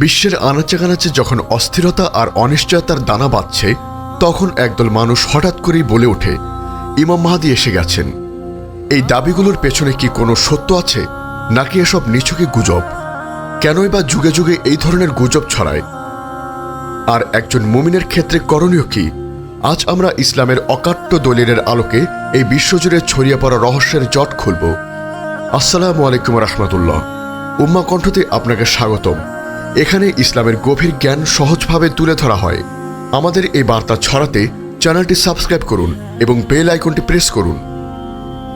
বিশ্বের আনাচে কানাচে যখন অস্থিরতা আর অনিশ্চয়তার দানা বাঁধছে, তখন একদল মানুষ হঠাৎ করেই বলে ওঠে, ইমাম মাহাদি এসে গেছেন। এই দাবিগুলোর পেছনে কি কোনো সত্য আছে, নাকি এসব নিছকে গুজব? কেনই বা যুগে যুগে এই ধরনের গুজব ছড়ায়? আর একজন মুমিনের ক্ষেত্রে করণীয় কি? আজ আমরা ইসলামের অকাট্য দলিলের আলোকে এই বিশ্বজুড়ে ছড়িয়ে পড়া রহস্যের জট খুলব। আসসালামু আলাইকুম রহমতুল্লাহ। উম্মা কণ্ঠতে আপনাকে স্বাগতম। এখানে ইসলামের গভীর জ্ঞান সহজভাবে তুলে ধরা হয়। আমাদের এই বার্তা ছড়াতে চ্যানেলটি সাবস্ক্রাইব করুন এবং বেল আইকনটি প্রেস করুন।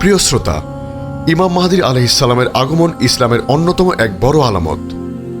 প্রিয় শ্রোতা, ইমাম মাহাদির আলহিসাল্লামের আগমন ইসলামের অন্যতম এক বড় আলামত।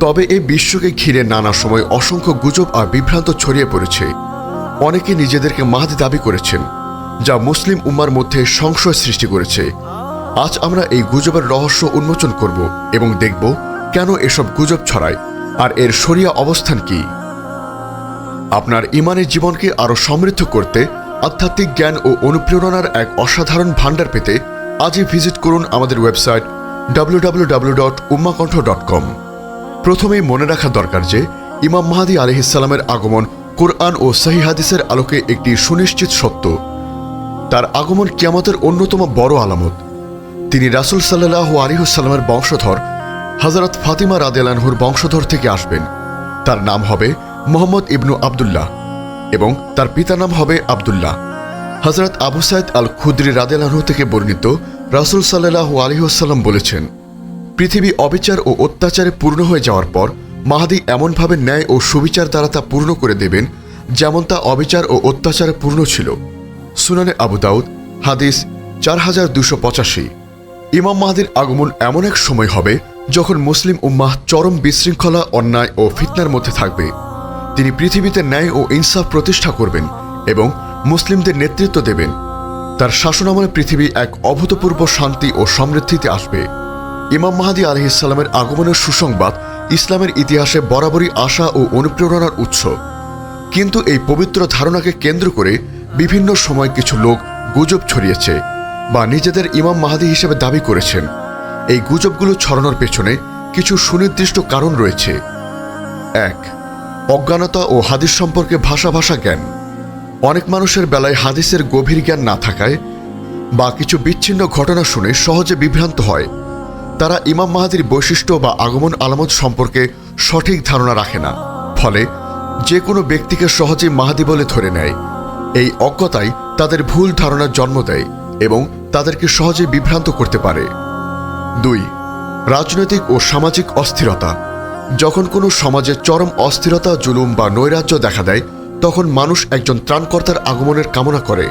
তবে এই বিশ্বকে ঘিরে নানা সময় অসংখ্য গুজব আর বিভ্রান্ত ছড়িয়ে পড়েছে। অনেকে নিজেদেরকে মাহাদি দাবি করেছেন, যা মুসলিম উম্মার মধ্যে সংশয় সৃষ্টি করেছে। আজ আমরা এই গুজবের রহস্য উন্মোচন করব এবং দেখব কেন এসব গুজব ছড়ায়। আর এর সরিয়া অবস্থান কি? আপনার ইমানের জীবনকে আরও সমৃদ্ধ করতে আধ্যাত্মিক জ্ঞান ও অনুপ্রেরণার এক অসাধারণ ভাণ্ডার পেতে আজই ভিজিট করুন আমাদের ওয়েবসাইট www.ummakontho.com প্রথমেই মনে রাখা দরকার যে, ইমাম মাহাদি আলহিসাল্লামের আগমন কোরআন ও সহি হাদিসের আলোকে একটি সুনিশ্চিত সত্য। তার আগমন কিয়ামতের অন্যতম বড় আলামত। তিনি রাসুল সাল্লাহ আলিহুসাল্লামের বংশধর হজরত ফাতিমা রাদেলানহুর বংশধর থেকে আসবেন। তার নাম হবে মোহাম্মদ ইবনু আবদুল্লাহ এবং তার পিতার নাম হবে আবদুল্লাহ। হজরত আবু সাইদ আল খুদ্রি রাদেলানহু থেকে বর্ণিত রাসুল সাল্লাহ আলিহাসাল্লাম বলেছেন, পৃথিবী অবিচার ও অত্যাচারে পূর্ণ হয়ে যাওয়ার পর মাহাদি এমনভাবে ন্যায় ও সুবিচার দ্বারা তা পূর্ণ করে দেবেন যেমন তা অবিচার ও অত্যাচারে পূর্ণ ছিল। সুনানে আবু দাউদ, হাদিস চার হাজার দুশো পঁচাশি। ইমাম মাহাদির আগমন এমন এক সময় হবে যখন মুসলিম উম্মাহ চরম বিশৃঙ্খলা, অন্যায় ও ফিতনার মধ্যে থাকবে, তিনি পৃথিবীতে ন্যায় ও ইনসাফ প্রতিষ্ঠা করবেন এবং মুসলিমদের নেতৃত্ব দেবেন। তার শাসনামলে পৃথিবী এক অভূতপূর্ব শান্তি ও সমৃদ্ধিতে আসবে। ইমাম মাহাদি আলহিসাল্লামের আগমনের সুসংবাদ ইসলামের ইতিহাসে বরাবরই আশা ও অনুপ্রেরণার উৎস। কিন্তু এই পবিত্র ধারণাকে কেন্দ্র করে বিভিন্ন সময় কিছু লোক গুজব ছড়িয়েছে বা নিজেদের ইমাম মাহাদি হিসেবে দাবি করেছেন। এই গুজবগুলো ছড়ানোর পেছনে কিছু সুনির্দিষ্ট কারণ রয়েছে। এক, অজ্ঞানতা ও হাদিস সম্পর্কে ভাষা ভাষা জ্ঞান। অনেক মানুষের বেলায় হাদিসের গভীর জ্ঞান না থাকায় বা কিছু বিচ্ছিন্ন ঘটনা শুনে সহজে বিভ্রান্ত হয়। তারা ইমাম মাহাদির বৈশিষ্ট্য বা আগমন আলামত সম্পর্কে সঠিক ধারণা রাখে না। ফলে যে কোনো ব্যক্তিকে সহজে মাহাদি বলে ধরে নেয়। এই অজ্ঞতাই তাদের ভুল ধারণার জন্ম দেয় এবং তাদেরকে সহজে বিভ্রান্ত করতে পারে। দুই, রাজনৈতিক ও সামাজিক অস্থিরতা। যখন কোনো সমাজে চরম অস্থিরতা, জুলুম বা নৈরাজ্য দেখা দেয়, তখন মানুষ একজন ত্রাণকর্তার আগমনের কামনা করে।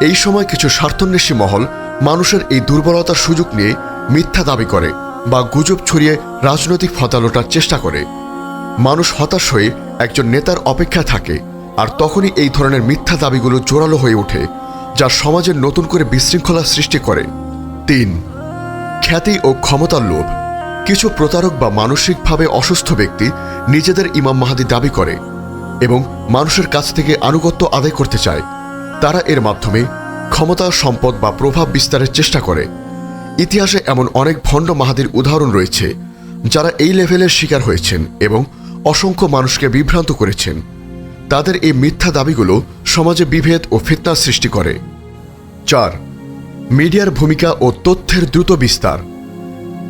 এই সময় কিছু স্বার্থন্বেষী মহল মানুষের এই দুর্বলতার সুযোগ নিয়ে মিথ্যা দাবি করে বা গুজব ছড়িয়ে রাজনৈতিক ফতালোটার চেষ্টা করে। মানুষ হতাশ হয়ে একজন নেতার অপেক্ষায় থাকে আর তখনই এই ধরনের মিথ্যা দাবিগুলো জোরালো হয়ে ওঠে, যা সমাজের নতুন করে বিশৃঙ্খলা সৃষ্টি করে। তিন খ্যাতি ও ক্ষমতার লোভ। কিছু প্রতারক বা মানসিকভাবে অসুস্থ ব্যক্তি নিজেদের ইমাম মাহাদি দাবি করে এবং মানুষের কাছ থেকে আনুগত্য আদায় করতে চায়। তারা এর মাধ্যমে ক্ষমতা, সম্পদ বা প্রভাব বিস্তারের চেষ্টা করে। ইতিহাসে এমন অনেক ভণ্ড মাহাদির উদাহরণ রয়েছে, যারা এই লেভেলের শিকার হয়েছেন এবং অসংখ্য মানুষকে বিভ্রান্ত করেছেন। তাদের এই মিথ্যা দাবিগুলো সমাজে বিভেদ ও ফিতনা সৃষ্টি করে। চার মিডিয়ার ভূমিকা ও তথ্যের দ্রুত বিস্তার।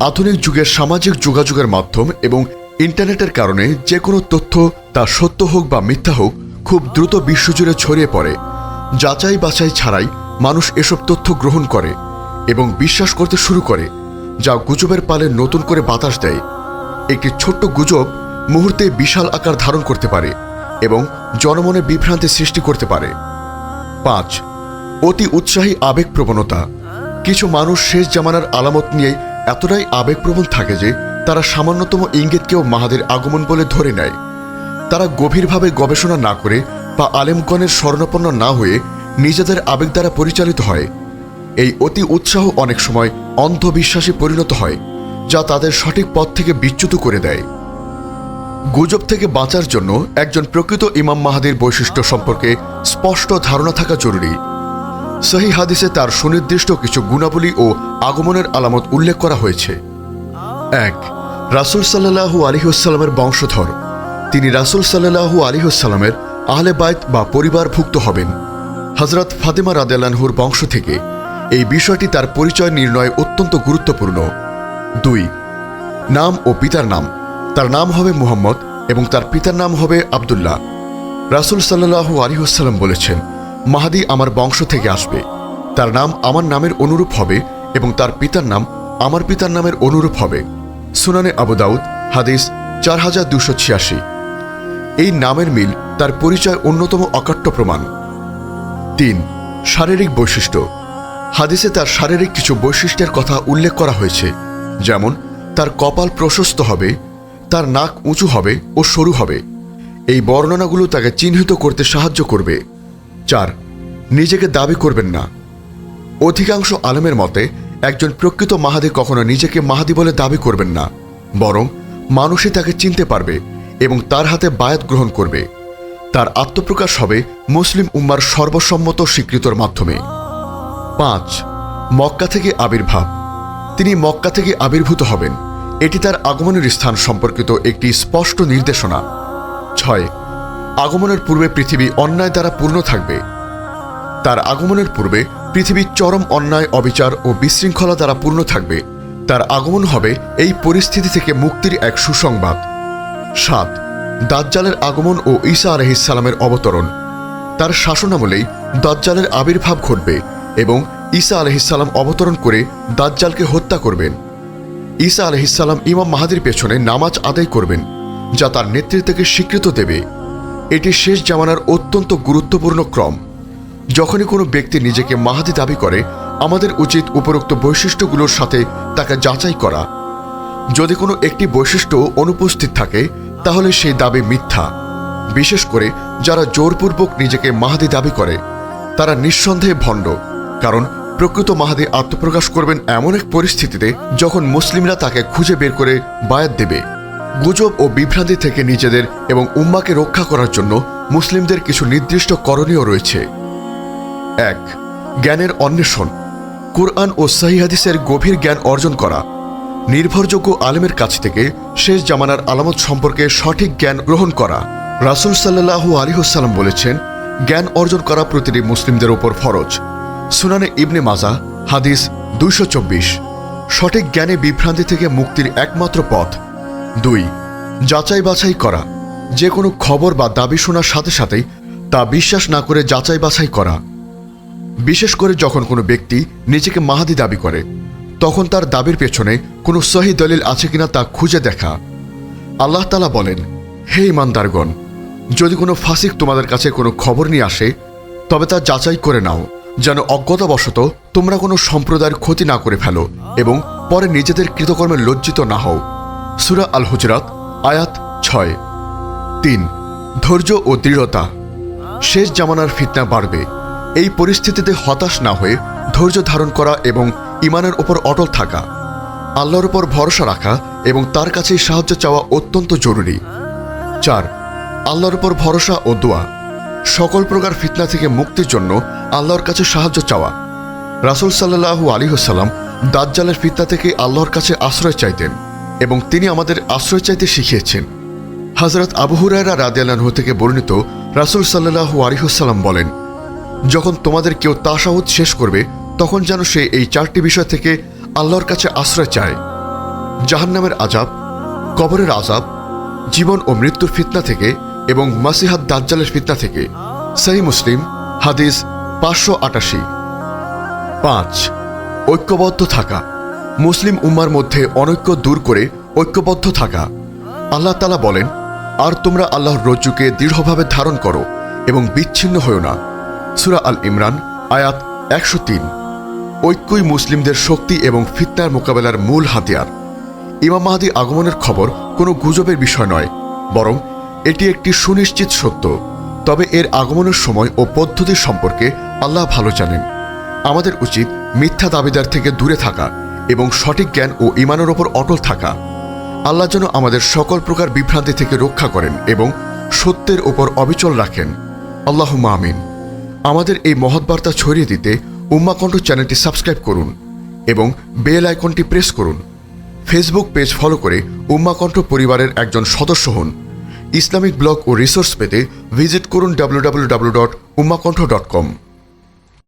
আধুনিক যুগের সামাজিক যোগাযোগের মাধ্যম এবং ইন্টারনেটের কারণে যে কোনো তথ্য তা সত্য হোক বা মিথ্যা হোক, খুব দ্রুত বিশ্বজুড়ে ছড়িয়ে পড়ে। যাচাই বাছাই ছাড়াই মানুষ এসব তথ্য গ্রহণ করে এবং বিশ্বাস করতে শুরু করে, যা গুজবের পালে নতুন করে বাতাস দেয়। একটি ছোট্ট গুজব মুহূর্তে বিশাল আকার ধারণ করতে পারে এবং জনমনে বিভ্রান্তি সৃষ্টি করতে পারে। পাঁচ অতি উৎসাহী আবেগপ্রবণতা। কিছু মানুষ শেষ জামানার আলামত নিয়ে এতটাই আবেগপ্রবণ থাকে যে, তারা সামান্যতম ইঙ্গিতকেও মাহাদের আগমন বলে ধরে নেয়। তারা গভীরভাবে গবেষণা না করে বা আলেমগণের স্বর্ণপন্ন না হয়ে নিজেদের আবেগ দ্বারা পরিচালিত হয়। এই অতি উৎসাহ অনেক সময় অন্ধবিশ্বাসে পরিণত হয়, যা তাদের সঠিক পথ থেকে বিচ্যুত করে দেয়। গুজব থেকে বাঁচার জন্য একজন প্রকৃত ইমাম মাহাদির বৈশিষ্ট্য সম্পর্কে স্পষ্ট ধারণা থাকা জরুরি। সহি হাদিসে তার সুনির্দিষ্ট কিছু গুণাবলী ও আগমনের আলামত উল্লেখ করা হয়েছে। এক, রাসুল সাল্লাহু আলিহাস্লামের বংশধর। তিনি রাসুল সাল্লাহু আলিহসাল্লামের আহলে বাইত বা পরিবারভুক্ত হবেন। হজরত ফাতেমা রাদেলানহুর বংশ থেকে এই বিষয়টি তার পরিচয় নির্ণয় অত্যন্ত গুরুত্বপূর্ণ। দুই, নাম ও পিতার নাম। তার নাম হবে মুহাম্মদ এবং তার পিতার নাম হবে আবদুল্লাহ। রাসুল সাল্লাহু আলিহসাল্লাম বলেছেন মাহাদি আমার বংশ থেকে আসবে। তার নাম আমার নামের অনুরূপ হবে এবং তার পিতার নাম আমার পিতার নামের অনুরূপ হবে। সুনানে আবু দাউদ, হাদিস চার হাজার দুশো ছিয়াশি। এই নামের মিল তার পরিচয় অন্যতম অকাট্য প্রমাণ। তিন, শারীরিক বৈশিষ্ট্য। হাদিসে তার শারীরিক কিছু বৈশিষ্ট্যের কথা উল্লেখ করা হয়েছে, যেমন তার কপাল প্রশস্ত হবে, তার নাক উঁচু হবে ও সরু হবে। এই বর্ণনাগুলো তাকে চিহ্নিত করতে সাহায্য করবে। চার, নিজেকে দাবি করবেন না। অধিকাংশ আলেমের মতে, একজন প্রকৃত মাহাদি কখনো নিজেকে মাহাদি বলে দাবি করবেন না, বরং মানুষই তাকে চিনতে পারবে এবং তার হাতে বায়াত গ্রহণ করবে। তার আত্মপ্রকাশ হবে মুসলিম উম্মার সর্বসম্মত স্বীকৃতর মাধ্যমে। পাঁচ, মক্কা থেকে আবির্ভাব। তিনি মক্কা থেকে আবির্ভূত হবেন। এটি তার আগমনের স্থান সম্পর্কিত একটি স্পষ্ট নির্দেশনা। ছয় আগমনের পূর্বে পৃথিবী অন্যায় দ্বারা পূর্ণ থাকবে। তার আগমনের পূর্বে পৃথিবীর চরম অন্যায়, অবিচার ও বিশৃঙ্খলা দ্বারা পূর্ণ থাকবে। তার আগমন হবে এই পরিস্থিতি থেকে মুক্তির এক সুসংবাদ। সাত, দাজ্জালের আগমন ও ঈসা আলহিসাল্লামের অবতরণ। তার শাসনামলেই দাজ্জালের আবির্ভাব ঘটবে এবং ঈসা আলহিসাল্লাম অবতরণ করে দাজ্জালকে হত্যা করবেন। ঈসা আলহিসাল্লাম ইমাম মাহাদির পেছনে নামাজ আদায় করবেন, যা তার নেতৃত্বকে স্বীকৃত দেবে। এটি শেষ জামানার অত্যন্ত গুরুত্বপূর্ণ ক্রম। যখনই কোনো ব্যক্তি নিজেকে মাহাদি দাবি করে, আমাদের উচিত উপরোক্ত বৈশিষ্ট্যগুলোর সাথে তাকে যাচাই করা। যদি কোনো একটি বৈশিষ্ট্য অনুপস্থিত থাকে, তাহলে সেই দাবি মিথ্যা। বিশেষ করে যারা জোরপূর্বক নিজেকে মাহাদি দাবি করে, তারা নিঃসন্দেহে ভণ্ড, কারণ প্রকৃত মাহাদি আত্মপ্রকাশ করবেন এমন এক পরিস্থিতিতে যখন মুসলিমরা তাকে খুঁজে বের করে বায়াত দেবে। গুজব ও বিভ্রান্তি থেকে নিজেদের এবং উম্মাকে রক্ষা করার জন্য মুসলিমদের কিছু নির্দিষ্ট করণীয় রয়েছে। এক, জ্ঞানের অন্বেষণ। কোরআন ও সাহিহাদিসের গভীর জ্ঞান অর্জন করা। নির্ভরযোগ্য আলেমের কাছ থেকে শেষ জামানার আলামত সম্পর্কে সঠিক জ্ঞান গ্রহণ করা। রাসুল সাল্লাহু আলিহসাল্লাম বলেছেন, জ্ঞান অর্জন করা প্রতিটি মুসলিমদের ওপর ফরজ। সুনানে ইবনে মাজা, হাদিস দুইশো চব্বিশ। সঠিক জ্ঞানে বিভ্রান্তি থেকে মুক্তির একমাত্র পথ। দুই, যাচাই বাছাই করা। যে কোনো খবর বা দাবি শোনার সাথে সাথেই তা বিশ্বাস না করে যাচাই বাছাই করা। বিশেষ করে যখন কোনো ব্যক্তি নিজেকে মাহাদি দাবি করে, তখন তার দাবির পেছনে কোনো সহি দলিল আছে কিনা তা খুঁজে দেখা। আল্লাহ তালা বলেন, হে ইমানদারগণ যদি কোনো ফাসিক তোমাদের কাছে কোনো খবর নিয়ে আসে, তবে তা যাচাই করে নাও, যেন অজ্ঞতাবশত তোমরা কোনো সম্প্রদায়ের ক্ষতি না করে ফেলো এবং পরে নিজেদের কৃতকর্মে লজ্জিত না হও। সুরা আল হুজরাত আয়াত ছয়। তিন, ধৈর্য ও দৃঢ়তা। শেষ জামানার ফিতনা বাড়বে। এই পরিস্থিতিতে হতাশ না হয়ে ধৈর্য ধারণ করা এবং ইমানের ওপর অটল থাকা। আল্লাহর ওপর ভরসা রাখা এবং তার কাছেই সাহায্য চাওয়া অত্যন্ত জরুরি। চার, আল্লাহর উপর ভরসা ও দোয়া। সকল প্রকার ফিতনা থেকে মুক্তির জন্য আল্লাহর কাছে সাহায্য চাওয়া। রাসুল সাল্লাহু আলিহসাল্লাম দাজ্জালের ফিতনা থেকে আল্লাহর কাছে আশ্রয় চাইতেন। এবং তিনি আমাদের আশ্রয় চাইতে শিখিয়েছেন। হজরত আবু হুরায়রা রাদিয়াল্লাহু থেকে বর্ণিত রাসুল সাল্লাহু আলিহসাল্লাম বলেন, যখন তোমাদের কেউ তাসাউদ শেষ করবে, তখন যেন সে এই চারটি বিষয় থেকে আল্লাহর কাছে আশ্রয় চায়। জাহান্নামের আজাব কবরের আজাব জীবন ও মৃত্যুর ফিতনা থেকে এবং মাসিহাদ দাজ্জালের ফিতনা থেকে। সাহি মুসলিম, হাদিস পাঁচশো আটাশি। পাঁচ, ঐক্যবদ্ধ থাকা। মুসলিম উম্মার মধ্যে অনৈক্য দূর করে ঐক্যবদ্ধ থাকা। আল্লাহ তালা বলেন, আর তোমরা আল্লাহর রজ্জুকে দৃঢ়ভাবে ধারণ করো এবং বিচ্ছিন্ন হও না। সুরা আল ইমরান, আয়াত একশো তিন। ঐক্যই মুসলিমদের শক্তি এবং ফিতনার মোকাবেলার মূল হাতিয়ার। ইমাম মাহাদি আগমনের খবর কোনো গুজবের বিষয় নয়, বরং এটি একটি সুনিশ্চিত সত্য। তবে এর আগমনের সময় ও পদ্ধতি সম্পর্কে আল্লাহ ভালো জানেন। আমাদের উচিত মিথ্যা দাবিদার থেকে দূরে থাকা। এবং সঠিক জ্ঞান ও ইমানের ওপর অটল থাকা। আল্লাহ যেন আমাদের সকল প্রকার বিভ্রান্তি থেকে রক্ষা করেন এবং সত্যের ওপর অবিচল রাখেন। আল্লাহ আমিন। আমাদের এই মহৎ বার্তা ছড়িয়ে দিতে উম্মাকণ্ঠ চ্যানেলটি সাবস্ক্রাইব করুন এবং বেল আইকনটি প্রেস করুন। ফেসবুক পেজ ফলো করে উম্মাকণ্ঠ পরিবারের একজন সদস্য হন। ইসলামিক ব্লগ ও রিসোর্স পেতে ভিজিট করুন W W W dot Ummahkantho dot com